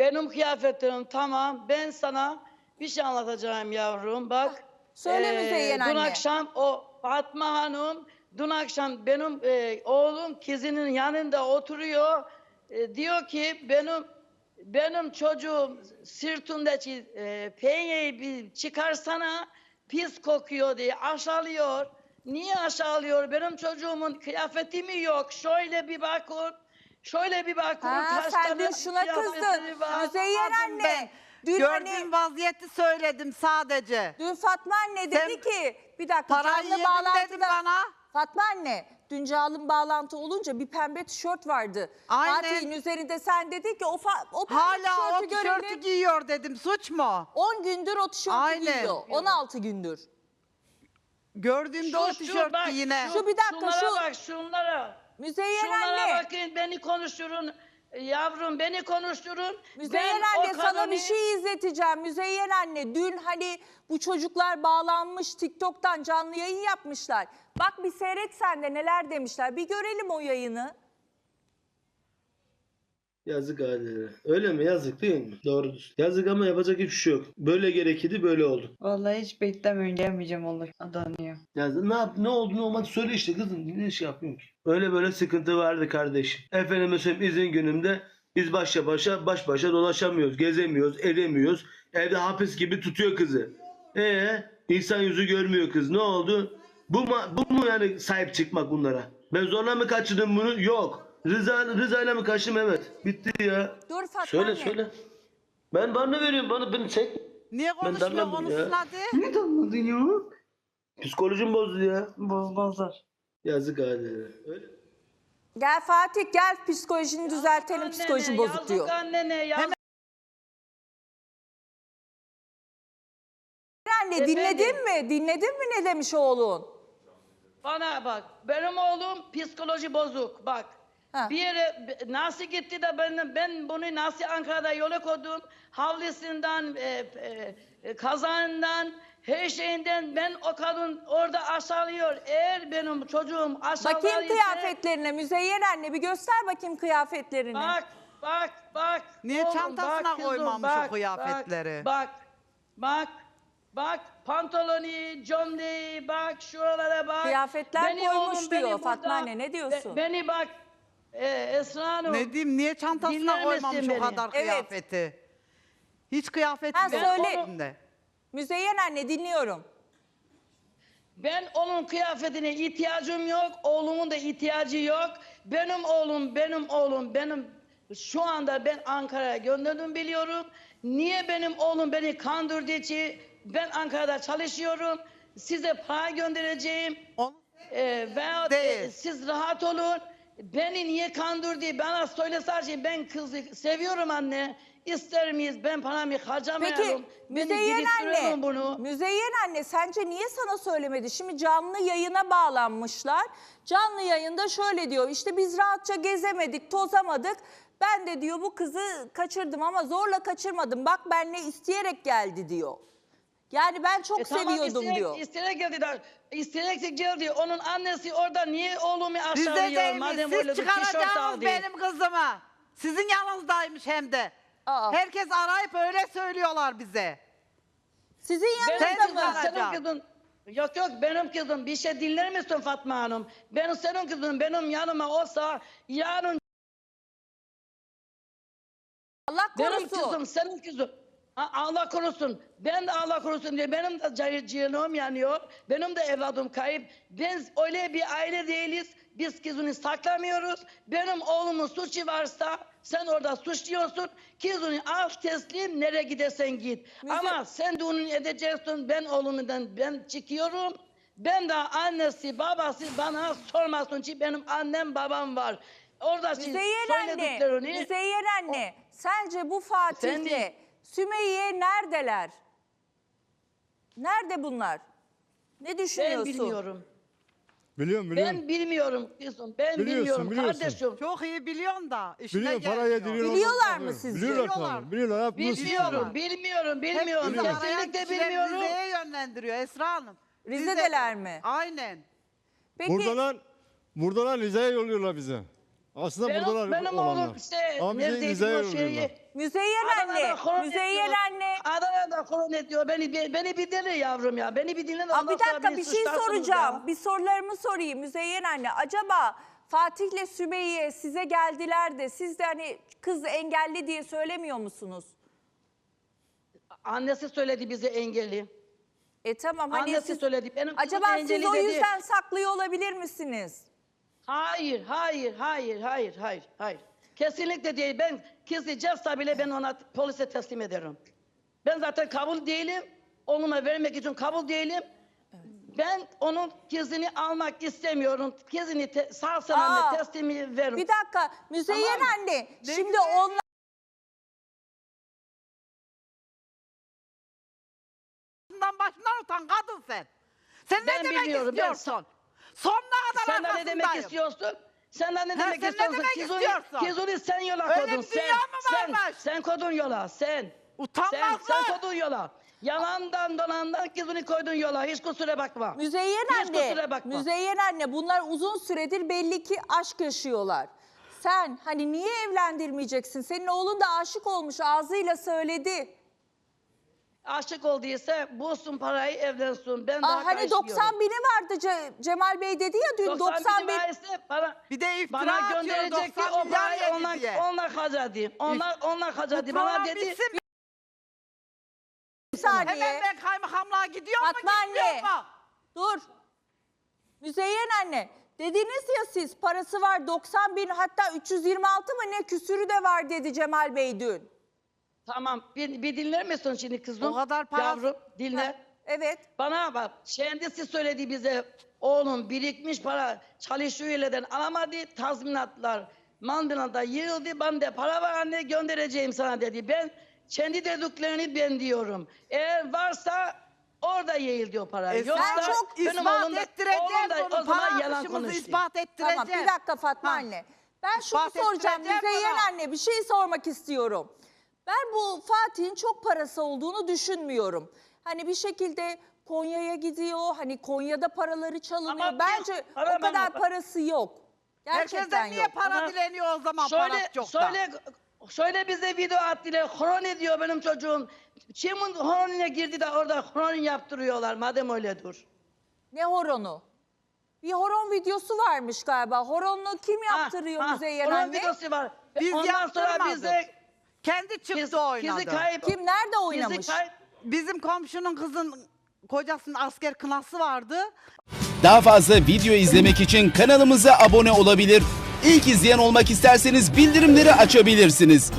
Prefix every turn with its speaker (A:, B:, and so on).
A: benim kıyafetlerim tamam. Ben sana bir şey anlatacağım yavrum. Bak.
B: Söyle
A: eee,
B: Müzeyyen
A: Dün
B: anne.
A: akşam o Fatma Hanım dün akşam benim eee, oğlum kızının yanında oturuyor. E, diyor ki benim benim çocuğum sırtındaki eee penyeyi bir çıkarsana pis kokuyor diye aşağılıyor. Niye aşağılıyor? Benim çocuğumun kıyafeti mi yok? Şöyle bir bakın. Şöyle bir.
B: Ha,
A: kaç
B: sen dün şuna
A: kıyafetleri
B: kızdın.
A: var.
B: Müzeyyen anne. Dün
C: gördüğüm
B: hani
C: vaziyeti söyledim sadece.
B: dün Fatma anne dedi
C: Sen
B: ki bir dakika
C: Parayı
B: canlı
C: yedim bana.
B: Fatma anne dün canlı bağlantı olunca bir pembe tişört vardı.
C: Aynen.
B: Fatih'in üzerinde sen dedin ki o, fa- o pembe
C: Hala o
B: tişörtü
C: tişörtü
B: görelim.
C: giyiyor dedim. Suç mu?
B: 10 gündür o tişörtü
C: Aynen.
B: giyiyor. 16 gündür.
C: Gördüğümde o
A: Şu- şu
C: tişörtü
A: bak,
C: yine.
B: Şu bir dakika,
A: şunlara
B: şu-
A: bak şunlara.
B: Müzeyyen
A: Şunlara
B: anne.
A: bakın beni konuşturun. Yavrum beni konuşturun.
B: Müzeyyen
A: Ben
B: anne sana
A: kadını-
B: bir şey izleteceğim. Müzeyyen anne dün hani bu çocuklar bağlanmış TikTok'tan canlı yayın yapmışlar. Bak bir seyret sen de neler demişler. Bir görelim o yayını.
D: Yazık ailelere. Öyle mi? Yazık değil mi? Doğrudur. Yazık ama yapacak hiçbir şey yok. Böyle gerekirdi böyle oldu.
E: Vallahi hiç beklemiyorum gelmeyeceğim Allah adanıyor.
D: Yazık. Ne yap ne oldu ne olmadı söyle işte kızım. Ne şey yapıyorsun ki? Öyle böyle sıkıntı vardı kardeşim. Efendim mesela izin günümde biz başa başa baş başa dolaşamıyoruz. Gezemiyoruz, edemiyoruz. Evde hapis gibi tutuyor kızı. Ee, insan yüzü görmüyor kız. Ne oldu? Bu mu, bu mu yani sahip çıkmak bunlara? Ben zorla mı kaçırdım bunu? Yok. Rıza, Rıza'yla mı kaçtım? Evet. Bitti ya.
B: Dur Fatma
D: Söyle
B: anne.
D: söyle. Ben bana veriyorum bana beni çek.
C: Niye konuşmuyor
D: damladım
C: konuşsun
D: ya.
C: hadi.
E: Ne damladın ya?
D: Psikolojim bozdu ya.
E: Bozmazlar.
D: Yazık ailelere. Öyle.
B: Gel Fatih gel psikolojini düzeltelim
A: Annene,
B: psikolojin bozuk
A: yazık
B: diyor.
A: annene yazık.
B: Anne
A: Efendim?
B: dinledin mi? Dinledin mi ne demiş oğlun?
A: Bana bak. Benim oğlum psikoloji bozuk. Bak.
B: Ha.
A: Bir yere nasıl gitti de ben ben bunu nasıl Ankara'da yola koydum. Havlisinden, e, e, e, kazanından, her şeyinden ben o kadın orada aşağılıyor. Eğer benim çocuğum aşağılar
B: Bakayım
A: ise-
B: kıyafetlerine Müzeyyen anne bir göster bakayım kıyafetlerini.
A: Bak, bak, bak.
C: Niye
A: Oğlum,
C: çantasına
A: bak
C: koymamış o
A: bak,
C: kıyafetleri?
A: Bak, bak, bak. Pantolonu, gömleği, bak şuralara bak.
B: Kıyafetler
A: Beni
B: koymuş
A: oğlum,
B: diyor
A: beni
B: Fatma
A: burada-
B: anne, ne diyorsun?
A: Be- beni bak, e, Esra Hanım.
C: Ne diyeyim niye çantasına
A: Dinler
C: koymamış
A: misin
C: o
A: beni?
C: kadar
B: Evet.
C: kıyafeti? Hiç kıyafeti
B: Ha,
C: yok
B: söyle. Müzeyyen anne dinliyorum.
A: Ben onun kıyafetine ihtiyacım yok, oğlumun da ihtiyacı yok. Benim oğlum, benim oğlum, benim şu anda ben Ankara'ya gönderdim biliyorum. Niye benim oğlum beni kandırdığı için ben Ankara'da çalışıyorum. Size para göndereceğim.
C: On-
A: Ee, veya
C: Değil.
A: e, siz rahat olun. Beni niye kandırdı? Bana söyle sadece ben kızı seviyorum anne. İster miyiz? Ben paramı harcamayalım.
B: Peki
A: Beni
B: Müzeyyen
A: biriktiriyorum
B: anne,
A: bunu.
B: Müzeyyen anne sence niye sana söylemedi? Şimdi canlı yayına bağlanmışlar. Canlı yayında şöyle diyor işte biz rahatça gezemedik, tozamadık. Ben de diyor bu kızı kaçırdım ama zorla kaçırmadım. Bak benle isteyerek geldi diyor. Yani ben çok
A: E tamam,
B: seviyordum
A: isteyerek,
B: diyor.
A: isteyerek geldi de isteyerek geldi. Onun annesi orada niye oğlumu aşağılıyor?
C: Rize'deymiş.
A: Madem
C: Siz
A: öyle bir tişört
C: çıkaracaksınız
A: aldı.
C: benim kızımı. Sizin yanınızdaymış hem de.
B: Aa.
C: Herkes arayıp öyle söylüyorlar bize.
B: Sizin
A: Benim
B: yanınızda
A: kızım,
B: mı?
C: çıkaracağım.
A: senin kızın. Yok yok benim kızım. Bir şey dinler misin Fatma Hanım? Benim senin kızın benim yanıma olsa yarın
B: Allah
A: benim
B: korusun.
A: kızım senin kızın. Ha, Allah korusun. Ben de Allah korusun diye benim de cayır ciğerim yanıyor. Benim de evladım kayıp. Biz öyle bir aile değiliz. Biz kızını saklamıyoruz. Benim oğlumun suçu varsa sen orada suçluyorsun. Kızını al teslim nereye gidersen git.
B: Müze-
A: Ama sen de onu edeceksin. Ben oğlumdan ben çıkıyorum. Ben de annesi babası bana sormasın ki benim annem babam var. Orada şimdi
B: Müzeyyen anne, Müzeyyen anne, sence bu
A: Efendim?
B: Sümeyye neredeler? Nerede bunlar? Ne
A: ben
B: düşünüyorsun?
A: bilmiyorum.
F: Biliyorum biliyorum.
A: Ben bilmiyorum kızım. Ben
F: Biliyorsun,
A: bilmiyorum
F: biliyorsun.
A: kardeşim.
C: Çok iyi biliyorsun da işine
F: Biliyorum para
C: gelmiyor.
F: yediriyorlar.
B: Biliyorlar
F: tabii.
B: mı sizce?
F: Biliyorlar
C: Biliyorlar.
F: tabii. Biliyorlar. Bunu
A: Bilmiyorum, bilmiyorum, bilmiyorum.
C: Hep bizi arayan
A: Kesinlikle
C: kişiler
A: bilmiyorum.
C: Rize'ye yönlendiriyor Esra Hanım.
B: Rize'deler mi?
C: Aynen.
B: Peki
F: Buradalar, buradalar Rize'ye yolluyorlar bize. Aslında buradalar
A: Benim, benim
F: olanlar.
A: oğlum işte
F: Ama bizi
A: neredeydi
F: Rize'ye
A: o şeyi.
B: Müzeyyen anne,
A: Adana'da
B: Müzeyyen anne.
A: Adana'da horon ediyor. Beni, beni, bir dinle yavrum ya. Beni bir dinle.
B: Aa,
A: ondan
B: bir dakika bir şey soracağım.
A: ya.
B: Bir sorularımı sorayım Müzeyyen anne. Acaba Fatih'le Sümeyye size geldiler de siz de hani kız engelli diye söylemiyor musunuz?
A: Annesi söyledi bize engelli.
B: E tamam hani
A: Annesi
B: siz,
A: söyledi. Benim
B: acaba siz o
A: dedi.
B: yüzden saklıyor olabilir misiniz?
A: Hayır, hayır, hayır, hayır, hayır, hayır. Kesinlikle değil. Ben kızı cevsa bile ben ona polise teslim ederim. Ben zaten kabul değilim. Onuma vermek için kabul değilim. Ben onun kızını almak istemiyorum. Kızını te, sağ
B: Aa,
A: teslimi veririm.
B: Bir dakika Müzeyyen
A: Tamam.
B: anne
C: Ne
B: şimdi onlar
C: Başından başından utan kadın sen. Sen
A: Ben
C: ne demek
A: biliyorum, ben-
C: istiyorsun? Sonuna kadar
A: Sen de ne demek
C: arkasındayım.
A: istiyorsun? Sen de ne demek
C: sen ne
A: istiyorsun?
C: demek
A: Kizuni-
C: istiyorsun?
A: Kizuni sen yola
C: Öyle
A: kodun.
C: bir
A: Sen,
C: dünya mı
A: sen,
C: varmış?
A: sen kodun yola. Sen. Sen,
C: Utanmazlar.
A: sen kodun yola. Yalandan dolandan kizuni koydun yola. Hiç kusura bakma.
B: Müzeyyen
A: Hiç kusura
B: anne,
A: bakma.
B: Müzeyyen anne bunlar uzun süredir belli ki aşk yaşıyorlar. Sen hani niye evlendirmeyeceksin? Senin oğlun da aşık olmuş ağzıyla söyledi.
A: Aşık olduysa bulsun parayı evlensin. Ben daha
B: Aa, hani
A: karışmıyorum.
B: 90 bini vardı Ce- Cemal Bey dedi ya dün 90,
A: 90 bin bana,
C: Bir de iftira
A: bana
C: atıyor
A: gönderecekti
C: 90
A: o
C: milyar
A: parayı
C: yedi
A: onlar,
C: diye.
A: onlar harcadı. Onlar, onlar
C: Bu
A: harcadı. Bana
C: program
A: dedi.
C: bitsin.
B: Bir saniye.
C: Hemen ben kaymakamlığa gidiyor mu
B: Fatma
C: gitmiyor
B: anne.
C: mu?
B: Dur. Müzeyyen anne dediniz ya siz parası var 90 bin hatta 326 mı ne küsürü de var dedi Cemal Bey dün.
A: Tamam bir, bir dinler misin şimdi kızım?
C: O kadar para-
A: Yavrum dinle.
B: Evet.
A: Bana bak kendisi söyledi bize oğlum birikmiş para çalışıyor ileden alamadı tazminatlar mandalada yığıldı ben de para var anne göndereceğim sana dedi. Ben kendi dediklerini ben diyorum. Eğer varsa orada yayıldı o para.
C: E,
A: Yoksa
C: sen çok
A: benim
C: ispat
A: oğlum da,
C: ettireceğiz
A: oğlum da
C: bunu.
A: o zaman
C: Para
A: yalan
C: akışımızı
A: konuşuyor.
C: ispat ettireceğiz.
B: Tamam bir dakika Fatma
C: Ha.
B: anne. Ben şunu
C: İspat
B: soracağım
C: ettireceğim
B: Müzeyyen
C: bana.
B: anne bir şey sormak istiyorum. Ben bu Fatih'in çok parası olduğunu düşünmüyorum. Hani bir şekilde Konya'ya gidiyor. Hani Konya'da paraları çalınıyor.
A: Ama
B: Bence
A: para
B: o kadar
A: bana-
B: parası yok. Gerçekten
C: Herkesten niye
B: yok.
C: para
A: Ama
C: dileniyor o zaman
A: Söyle,
C: parası çok da?
A: söyle, söyle bize video attılar. Horon ediyor benim çocuğum. Kimin horonuna girdi de orada horon yaptırıyorlar madem öyledir.
B: Ne horonu? Bir horon videosu varmış galiba. Horonlu kim yaptırıyor
A: Ha, ha,
B: Müzeyyen
A: horon
B: anne?
A: videosu var.
C: Biz
A: Ondan sonra
C: yaptırmadık.
A: bize
C: Kendi çıktı
A: kız,
C: oynadı.
A: kızı kayıp.
B: Kim nerede
A: kızı
B: oynamış?
A: kayıp.
C: Bizim komşunun kızın kocasının asker kınası vardı.
G: Daha fazla video izlemek için kanalımıza abone olabilir. İlk izleyen olmak isterseniz bildirimleri açabilirsiniz.